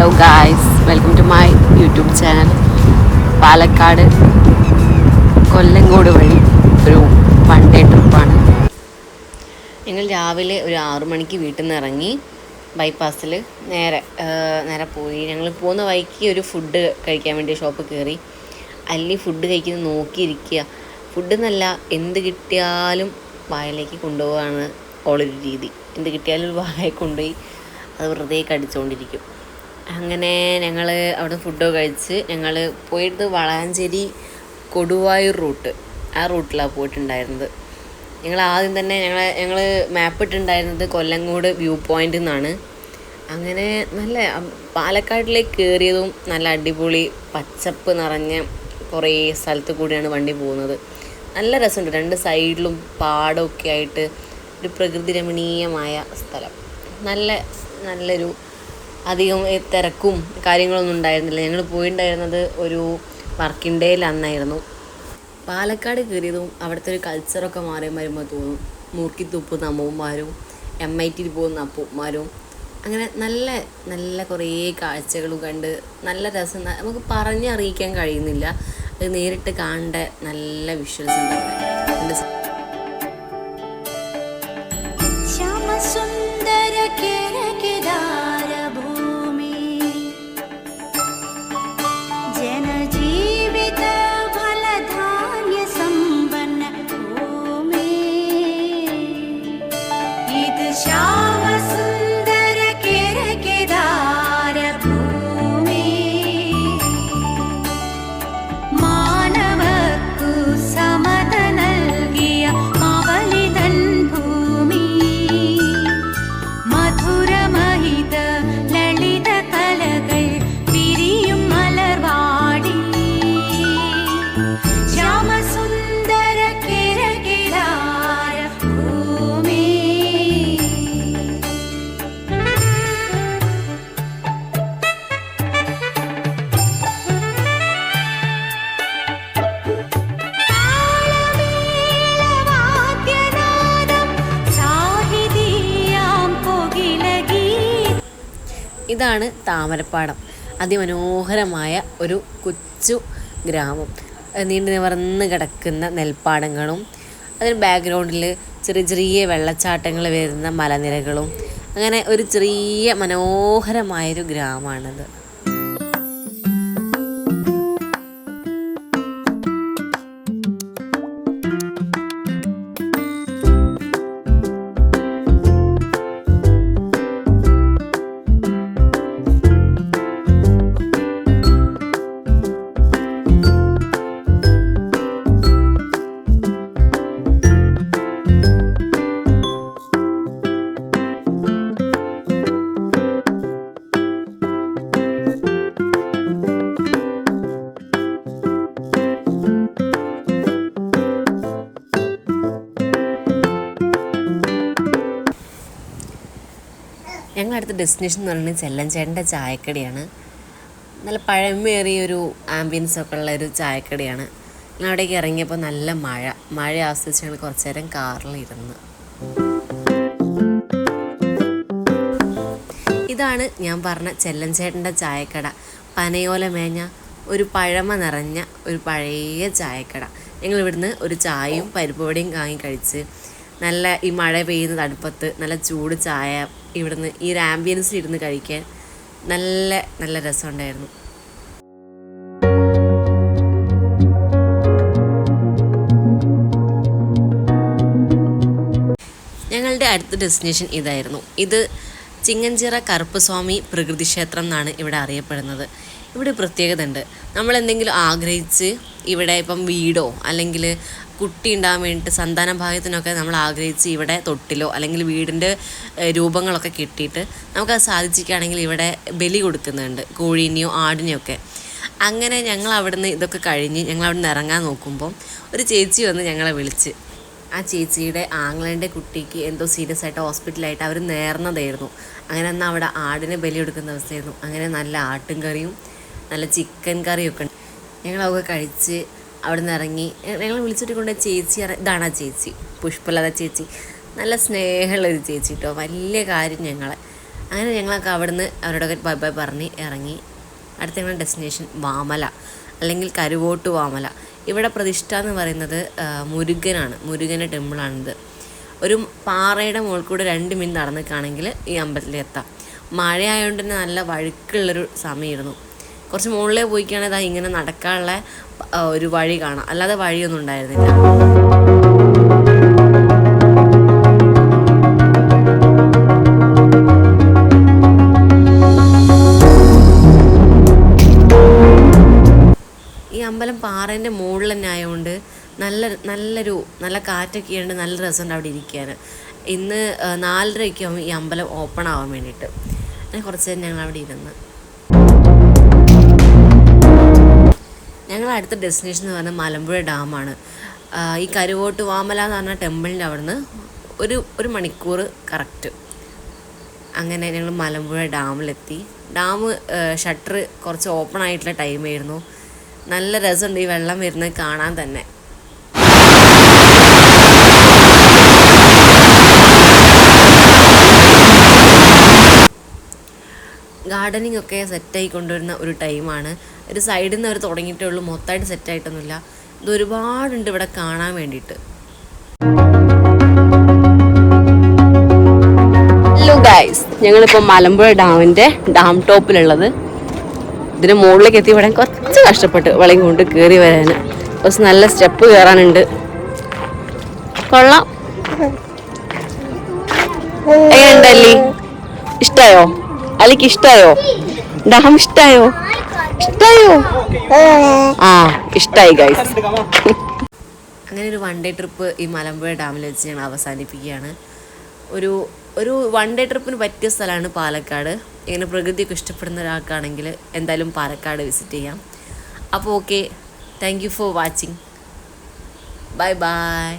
Hello guys welcome to my YouTube channel Palakkad Kollengode വഴി ഒരു one day ട്രിപ്പാണ് ഞങ്ങൾ രാവിലെ ഒരു ആറു മണിക്ക് വീട്ടിൽ നിന്ന് ഇറങ്ങി ബൈപ്പാസിൽ നേരെ നേരെ പോയി. ഞങ്ങൾ പോകുന്ന വഴിക്ക് ഒരു ഫുഡ് കഴിക്കാൻ വേണ്ടി ഷോപ്പ് കയറി. അല്ലി ഫുഡ് കഴിക്കുന്നത് നോക്കിയിരിക്കുക. ഫുഡ് എന്നല്ല എന്ത് കിട്ടിയാലും വായലേക്ക് കൊണ്ടുപോകാണ് ഓളൊരു രീതി. എന്ത് കിട്ടിയാലും വായ കൊണ്ടുപോയി അത് വെറുതെ കടിച്ചുകൊണ്ടിരിക്കും അങ്ങനെ ഞങ്ങൾ അവിടെ ഫുഡൊക്കെ കഴിച്ച് ഞങ്ങൾ പോയിട്ട് വളാഞ്ചേരി കൊടുവായൂർ റൂട്ട് ആ റൂട്ടിലാണ് പോയിട്ടുണ്ടായിരുന്നത്. ഞങ്ങൾ ആദ്യം തന്നെ ഞങ്ങൾ ഞങ്ങൾ മാപ്പ് ഇട്ടിട്ടുണ്ടായിരുന്നത് കൊല്ലങ്കോട് വ്യൂ പോയിന്റ് നിന്നാണ് അങ്ങനെ നല്ല പാലക്കാട്ടിലേക്ക് കയറിയതും നല്ല അടിപൊളി പച്ചപ്പ് നിറഞ്ഞ കുറേ സ്ഥലത്ത് കൂടിയാണ് വണ്ടി പോകുന്നത്. നല്ല രസമുണ്ട്. രണ്ട് സൈഡിലും പാടമൊക്കെ ആയിട്ട് ഒരു പ്രകൃതി രമണീയമായ സ്ഥലം. നല്ല നല്ലൊരു അധികം തിരക്കും കാര്യങ്ങളൊന്നും ഉണ്ടായിരുന്നില്ല. ഞങ്ങൾ പോയിട്ടുണ്ടായിരുന്നത് ഒരു വർക്കിംഗ് ഡേയിൽ അന്നായിരുന്നു. പാലക്കാട് കയറിയതും അവിടുത്തെ ഒരു കൾച്ചറൊക്കെ മാറി വരുമ്പോൾ തോന്നും. മൂർക്കിത്തുപ്പുന്ന അമ്മൂമാരും എം ഐ ടിയിൽ പോകുന്ന അപ്പൂമാരും അങ്ങനെ നല്ല നല്ല കുറേ കാഴ്ചകളും കണ്ട് നല്ല രസം നമുക്ക് പറഞ്ഞറിയിക്കാൻ കഴിയുന്നില്ല. അത് നേരിട്ട് കാണേണ്ട നല്ല വിഷ്വൽസ് ഉണ്ട് 瞧 ഇതാണ് താമരപ്പാടം. അതിമനോഹരമായ ഒരു കൊച്ചു ഗ്രാമം. നീണ്ടു നിവർന്ന് കിടക്കുന്ന നെൽപ്പാടങ്ങളും അതിന് ബാക്ക്ഗ്രൗണ്ടിൽ ചെറിയ ചെറിയ വെള്ളച്ചാട്ടങ്ങൾ വരുന്ന മലനിരകളും അങ്ങനെ ഒരു ചെറിയ മനോഹരമായൊരു ഗ്രാമമാണിത് അടുത്ത ഡെസ്റ്റിനേഷൻ എന്ന് പറയുന്നത് ചെല്ലഞ്ചേട്ടന്റെ ചായക്കടയാണ്. നല്ല പഴമേറിയ ഒരു ആംബിയൻസ് ഒക്കെ ഉള്ള ഒരു ചായക്കടയാണ്. ഞങ്ങൾ അവിടേക്ക് ഇറങ്ങിയപ്പോൾ നല്ല മഴ. മഴ ആസ്വദിച്ച് ഞങ്ങൾ കുറച്ച് നേരം കാറിലിരുന്ന്. ഇതാണ് ഞാൻ പറഞ്ഞ ചെല്ലഞ്ചേട്ടന്റെ ചായക്കട. പനയോല മേഞ്ഞ ഒരു പഴമ നിറഞ്ഞ ഒരു പഴയ ചായക്കട. ഞങ്ങൾ ഇവിടുന്ന് ഒരു ചായയും പരിപ്പ് വടയും വാങ്ങി കഴിച്ച് നല്ല ഈ മഴ പെയ്യുന്ന തണുപ്പത്ത് നല്ല ചൂട് ചായ ഇവിടുന്ന് ഈ ഒരു ആംബിയൻസിൽ ഇരുന്ന് കഴിക്കാൻ നല്ല നല്ല രസമുണ്ടായിരുന്നു. ഞങ്ങളുടെ അടുത്ത ഡെസ്റ്റിനേഷൻ ഇതായിരുന്നു. ഇത് ചിങ്ങഞ്ചിറ കറുപ്പസ്വാമി പ്രകൃതി ക്ഷേത്രം എന്നാണ് ഇവിടെ അറിയപ്പെടുന്നത്. ഇവിടെ പ്രത്യേകത ഉണ്ട്. നമ്മൾ എന്തെങ്കിലും ആഗ്രഹിച്ച് ഇവിടെ ഇപ്പം വീടോ അല്ലെങ്കിൽ കുട്ടി ഉണ്ടാകാൻ വേണ്ടിയിട്ട് സന്താന ഭാഗ്യത്തിനൊക്കെ നമ്മൾ ആഗ്രഹിച്ച് ഇവിടെ തൊട്ടിലോ അല്ലെങ്കിൽ വീടിന്റെ രൂപങ്ങളൊക്കെ കിട്ടിയിട്ട് നമുക്കത് സാധിച്ചിരിക്കുകയാണെങ്കിൽ ഇവിടെ ബലി കൊടുക്കുന്നുണ്ട് കോഴീനെയോ ആടിനെയോ ഒക്കെ. അങ്ങനെ ഞങ്ങൾ അവിടുന്ന് ഇതൊക്കെ കഴിഞ്ഞ് ഞങ്ങൾ അവിടുന്ന് ഇറങ്ങാൻ നോക്കുമ്പോൾ ഒരു ചേച്ചി വന്ന് ഞങ്ങളെ വിളിച്ച് ആ ചേച്ചിയുടെ ആങ്ങളേന്റെ കുട്ടിക്ക് എന്തോ സീരിയസ് ആയിട്ട് ഹോസ്പിറ്റലായിട്ട് അവർ നേർന്നതായിരുന്നു. അങ്ങനെ എന്നാൽ അവിടെ ആടിനെ ബലി കൊടുക്കുന്ന അവസ്ഥയായിരുന്നു. അങ്ങനെ നല്ല ആട്ടും കറിയും നല്ല ചിക്കൻ കറിയും ഒക്കെ ഉണ്ട്. ഞങ്ങളതൊക്കെ കഴിച്ച് അവിടെ നിന്ന് ഇറങ്ങി ഞങ്ങൾ വിളിച്ചിട്ട് കൊണ്ട് ചേച്ചി ഇതാണ് ആ ചേച്ചി പുഷ്പലത ചേച്ചി. നല്ല സ്നേഹമുള്ളൊരു ചേച്ചി കേട്ടോ വലിയ കാര്യം ഞങ്ങളെ. അങ്ങനെ ഞങ്ങളൊക്കെ അവിടുന്ന് അവരോടൊക്കെ ബൈ ബൈ പറഞ്ഞ് ഇറങ്ങി. അടുത്ത ഞങ്ങളുടെ ഡെസ്റ്റിനേഷൻ വാമല അല്ലെങ്കിൽ കരുവോട്ട് വാമല. ഇവിടെ പ്രതിഷ്ഠ എന്ന് പറയുന്നത് മുരുകനാണ്. മുരുകന്റെ ടെമ്പിളാണിത്. ഒരു പാറയുടെ മുകളിൽ കൂടെ രണ്ട് മിനിറ്റ് നടന്നിക്കാണെങ്കിൽ ഈ അമ്പലത്തിൽ എത്താം. മഴയായതുകൊണ്ട് തന്നെ നല്ല വഴുക്കുള്ളൊരു സമയമായിരുന്നു. കുറച്ച് മുകളിലേ പോയിക്കുകയാണെങ്കിൽ ഇങ്ങനെ നടക്കാനുള്ള ഒരു വഴി കാണാം. അല്ലാതെ വഴിയൊന്നും ഉണ്ടായിരുന്നില്ല. നല്ല നല്ലൊരു നല്ല കാറ്റൊക്കെ ഉണ്ട് നല്ല രസമുണ്ട് അവിടെ ഇരിക്കാൻ ഇന്ന് നാലരയൊക്കെ ആകുമ്പോൾ ഈ അമ്പലം ഓപ്പൺ ആവാൻ വേണ്ടിയിട്ട് അങ്ങനെ കുറച്ച് നേരം ഞങ്ങൾ അവിടെ ഇരുന്ന്. ഞങ്ങൾ അടുത്ത ഡെസ്റ്റിനേഷൻ എന്ന് പറഞ്ഞാൽ മലമ്പുഴ ഡാമാണ് ഈ കരുവോട്ട് വാമല എന്ന് പറഞ്ഞ ടെമ്പിളിന്റെ അവിടുന്ന് ഒരു ഒരു മണിക്കൂർ കറക്റ്റ് അങ്ങനെ ഞങ്ങൾ മലമ്പുഴ ഡാമിലെത്തി ഡാം ഷട്ടർ കുറച്ച് ഓപ്പൺ ആയിട്ടുള്ള ടൈമായിരുന്നു നല്ല രസമുണ്ട് ഈ വെള്ളം വരുന്നത് കാണാൻ തന്നെ. ഗാർഡനിങ് ഒക്കെ സെറ്റായി കൊണ്ടുവരുന്ന ഒരു ടൈമാണ്. ഒരു സൈഡിൽ നിന്ന് അവർ തുടങ്ങിയിട്ടേ ഉള്ളൂ. മൊത്തമായിട്ട് സെറ്റായിട്ടൊന്നുമില്ല. ഇത് ഒരുപാടുണ്ട് ഇവിടെ കാണാൻ വേണ്ടിയിട്ട്. ഞങ്ങളിപ്പോൾ മലമ്പുഴ ഡാമിന്റെ ഡാം ടോപ്പിലുള്ളത്. ഇതിന് മുകളിലേക്ക് എത്തി ഇവിടെ കുറച്ച് കഷ്ടപ്പെട്ട് വളയും കൊണ്ട് കയറി വരാൻ കുറച്ച് നല്ല സ്റ്റെപ്പ് കയറാനുണ്ട് കൊള്ളാം. എങ്ങനെയുണ്ടല്ലേ ഇഷ്ടമായോ അലിക്ക് ഇഷ്ടായോ? ഡാം ഇഷ്ടായോ? ഇഷ്ടായോ? ആ ഇഷ്ടായി ഗൈസ് അങ്ങനെ ഒരു വൺ ഡേ ട്രിപ്പ് ഈ മലമ്പുഴ ഡാമിൽ വെച്ച് ഞങ്ങൾ അവസാനിപ്പിക്കുകയാണ്. ഒരു ഒരു വൺ ഡേ ട്രിപ്പിന് പറ്റിയ സ്ഥലമാണ് പാലക്കാട്. ഇങ്ങനെ പ്രകൃതിയൊക്കെ ഇഷ്ടപ്പെടുന്ന ഒരാൾക്കാണെങ്കിൽ എന്തായാലും പാലക്കാട് വിസിറ്റ് ചെയ്യാം. അപ്പോൾ okay thank you for watching bye bye